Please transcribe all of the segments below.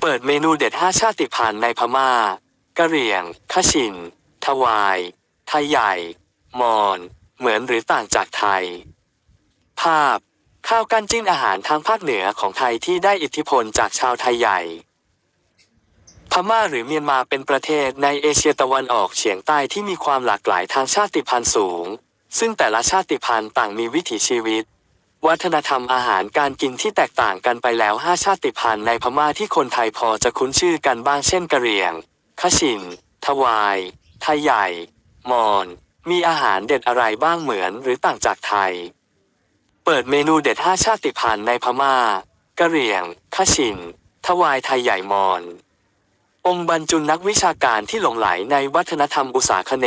เปิดเมนูเด็ด 5 ชาติพันธุ์ในพม่ากะเหรี่ยงขชิน ทวาย ไทยใหญ่ มอญ เหมือนหรือต่างจากไทย ภาพ ข้าวกั้นจิ้นอาหารทางภาคเหนือของไทยที่ได้อิทธิพลจากชาวไทยใหญ่ พม่าหรือเมียนมาเป็นประเทศในเอเชียตะวันออกเฉียงใต้ที่มีความหลากหลายทางชาติพันธุ์สูง ซึ่งแต่ละชาติพันธุ์ต่างมีวิถีชีวิต วัฒนธรรมอาหารการกินที่แตกต่างกันไปแล้ว 5 ชาติพันธุ์ในพม่าที่คนไทยพอจะคุ้นชื่อกันบ้างเช่นกะเหรี่ยงขชิน ทวาย ไทยใหญ่ มอญมีอาหารเด็ดอะไรบ้างเหมือนหรือต่างจากไทย เปิดเมนูเด็ด 5 ชาติพันธุ์ในพม่ากะเหรี่ยงขชิน ทวายไทยใหญ่มอญองค์บรรจุนักวิชาการที่หลงไหลในวัฒนธรรมอุษาคเน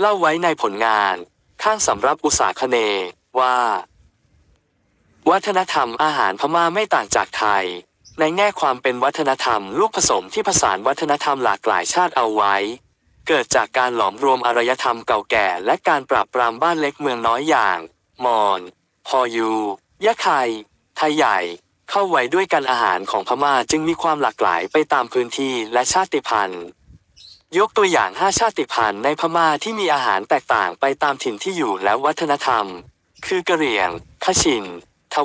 เล่าไว้ในผลงาน ข้างสำรับอุษาคเนว่า วัฒนธรรมอาหารพม่าไม่ต่างจากไทย ในแง่ความเป็นวัฒนธรรมลูกผสมที่ผสานวัฒนธรรมหลากหลายชาติเอาไว้ เกิดจากการหลอมรวมอารยธรรมเก่าแก่ และการปราบปรามบ้านเล็กเมืองน้อยอย่าง มอญพอยูยะไคไทยใหญ่ เข้าไว้ด้วยกันอาหารของพม่าจึงมีความหลากหลายไปตามพื้นที่และชาติพันธุ์ ยกตัวอย่าง 5 ชาติพันธุ์ในพม่าที่มีอาหารแตกต่างไปตามถิ่นที่อยู่และวัฒนธรรม คือกะเหรี่ยงขชิน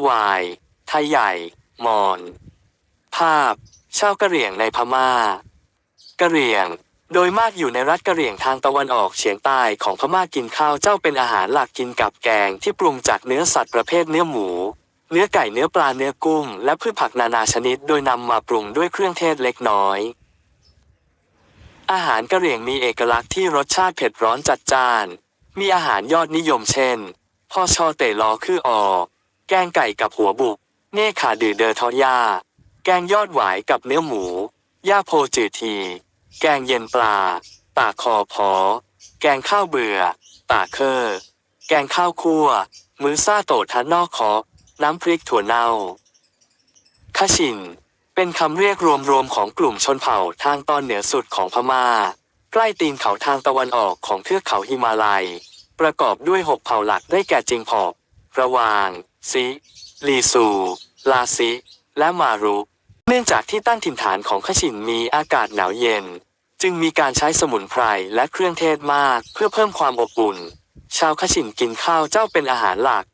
วายไทยใหญ่ มอญภาพ ชาวกะเหรี่ยงในพม่ากะเหรี่ยง โดยมากอยู่ในรัฐกะเหรี่ยงทางตะวันออกเฉียงใต้ของพม่ากินข้าวเจ้าเป็นอาหารหลักกินกับแกงที่ปรุงจากเนื้อสัตว์ประเภทเนื้อหมู เนื้อไก่เนื้อปลาเนื้อกุ้ง และพืชผักนานาชนิด โดยนำมาปรุงด้วยเครื่องเทศเล็กน้อยอาหารกะเหรี่ยงมีเอกลักษณ์ที่รสชาติเผ็ดร้อนจัดจ้าน มีอาหารยอดนิยมเช่นพ่อชอเต๋ลอคือออแกงไก่กับหัวบุก เน่ขาดือเดอทอย่า แกงยอดหวายกับเนื้อหมู ย่าโพจืดที แกงเย็นปลาตาคอพอ แกงข้าวเบื่อตาเคอร์แกงข้าวคั่ว มือซ่าโตทันนอกคาะน้ำพริกถั่วเน่าขชิน เป็นคำเรียกรวมๆของกลุ่มชนเผ่าทางตอนเหนือสุดของพม่า ใกล้ตีนเขาทางตะวันออกของเทือกเขาฮิมาลัย ประกอบด้วยหกเผ่าหลักได้แก่จิงพอบระวาง ซิลีซู ลาซิ และมารุเนื่องจากที่ตั้งถิ่นฐานของขชินมีอากาศหนาวเย็น จึงมีการใช้สมุนไพรและเครื่องเทศมากเพื่อเพิ่มความอบอุ่น ชาวขชินกินข้าวเจ้าเป็นอาหารหลัก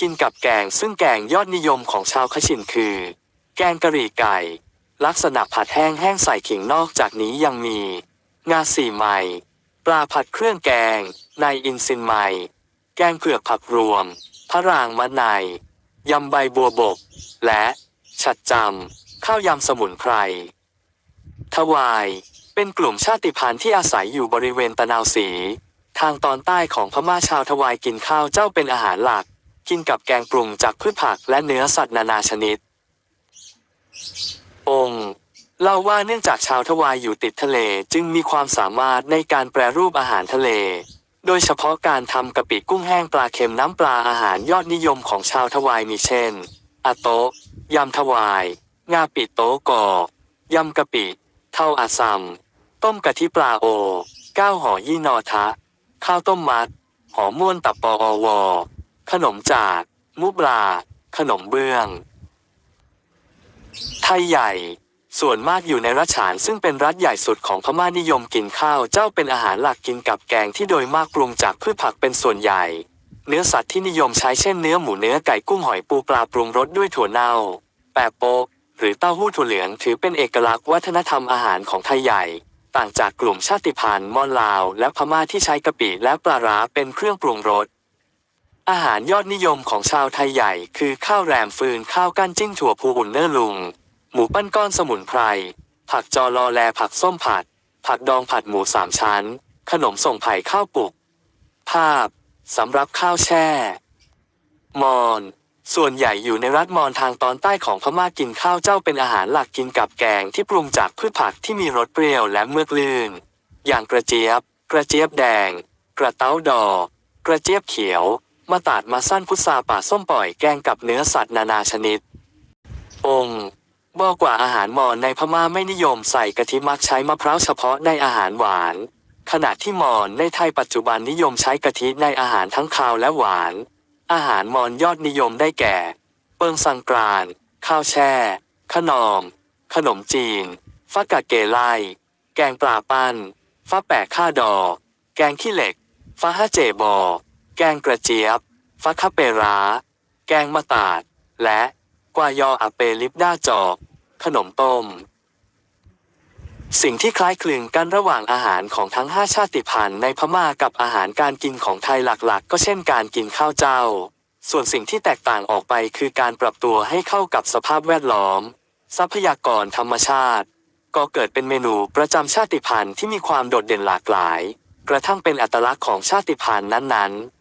กินกับแกงซึ่งแกงยอดนิยมของชาวขชินคือ แกงกะหรี่ไก่ ลักษณะผัดแห้งแห้งใส่ขิงนอกจากนี้ยังมี งาสี่ไม่ปลาผัดเครื่องแกง ในอินซินไมแกงเผือกผักรวม พระรางมะนายยำใบบัวบก และฉัดจำข้าวยำสมุนไพรทวาย เป็นกลุ่มชาติพันธุ์ที่อาศัยอยู่บริเวณตะนาวสี ทางตอนใต้ของพม่าชาวทวายกินข้าวเจ้าเป็นอาหารหลัก กินกับแกงปรุงจากพืชผักและเนื้อสัตว์นานาชนิด องค์เล่าว่าเนื่องจากชาวทวายอยู่ติดทะเลจึงมีความสามารถในการแปรรูปอาหารทะเล โดยเฉพาะการทำกะปิกุ้งแห้งปลาเค็มน้ำปลาอาหารยอดนิยมของชาวทวายมีเช่นอาโตะยำทวาย งาปิโตะกอยำกะปิเท่าอาซัม ต้มกะทิปลาโอ ก้าวห่อยี่นอทะ ข้าวต้มมัด หอมม่วนตับปออวอ ขนมจาก มุบลา ขนมเบื้อง ไทยใหญ่ ส่วนมากอยู่ในรัชฉานซึ่งเป็นรัฐใหญ่สุดของพม่านิยมกินข้าวเจ้าเป็นอาหารหลักกินกับแกงที่โดยมากปรุงจากพืชผักเป็นส่วนใหญ่ เนื้อสัตว์ที่นิยมใช้เช่นเนื้อหมูเนื้อไก่กุ้งหอยปูปลาปรุงรสด้วยถั่วเน่า แปะโป๊กหรือเต้าหู้ถั่วเหลืองถือเป็นเอกลักษณ์วัฒนธรรมอาหารของไทยใหญ่ ต่างจากกลุ่มชาติพันธุ์มอญลาว และพม่าที่ใช้กะปิและปลาร้าเป็นเครื่องปรุงรสอาหารยอดนิยมของชาวไทยใหญ่ คือข้าวแรมฟืนข้าวกั้นจิ้งถั่วพูอุ่นเนอร์ลุง หมูปั้นก้อนสมุนไพร ผักจอรอแลผักส้มผัด ผักดองผัดหมูสามชั้น ขนมส่งไผ่ข้าวปุก ภาพสำหรับข้าวแช่ มอญส่วนใหญ่อยู่ในรัฐมอญทางตอนใต้ของพม่ากินข้าวเจ้าเป็นอาหารหลักกินกับแกงที่ปรุงจากพืชผักที่มีรสเปรี้ยวและเมือกลื่น อย่างกระเจี๊ยบ กระเจี๊ยบแดง กระเต้าดอกกระเจี๊ยบเขียวมาตาดมาสั้นพุทราป่าส้มปล่อยแกงกับเนื้อสัตว์นานาชนิด องค์ บอกว่าอาหารมอญในพม่าไม่นิยมใส่กะทิมักใช้มะพร้าวเฉพาะในอาหารหวาน ขณะที่มอญในไทยปัจจุบันนิยมใช้กะทิในอาหารทั้งคาวและหวาน อาหารมอญยอดนิยมได้แก่ เปิงสังกราน ข้าวแช่ ขนมขนมจีน ฟักกะเกไลแกงปลาปั้นฟ้าแปะข้าดอแกงขี้เหล็ก ฟ้าฮะเจบอ แกงกระเจี๊ยบ ฟ้าคาเปรา แกงมะตาด และกวายออาเปลิปด้าจอก ขนมต้ม สิ่งที่คล้ายคลึงกันระหว่างอาหารของทั้ง 5 ชาติพันธุ์ในพม่ากับอาหารการกินของไทยหลักๆ ก็เช่นการกินข้าวเจ้า ส่วนสิ่งที่แตกต่างออกไปคือการปรับตัวให้เข้ากับสภาพแวดล้อม ทรัพยากรธรรมชาติ ก็เกิดเป็นเมนูประจำชาติพันธุ์ที่มีความโดดเด่นหลากหลาย กระทั่งเป็นอัตลักษณ์ของชาติพันธุ์นั้นๆ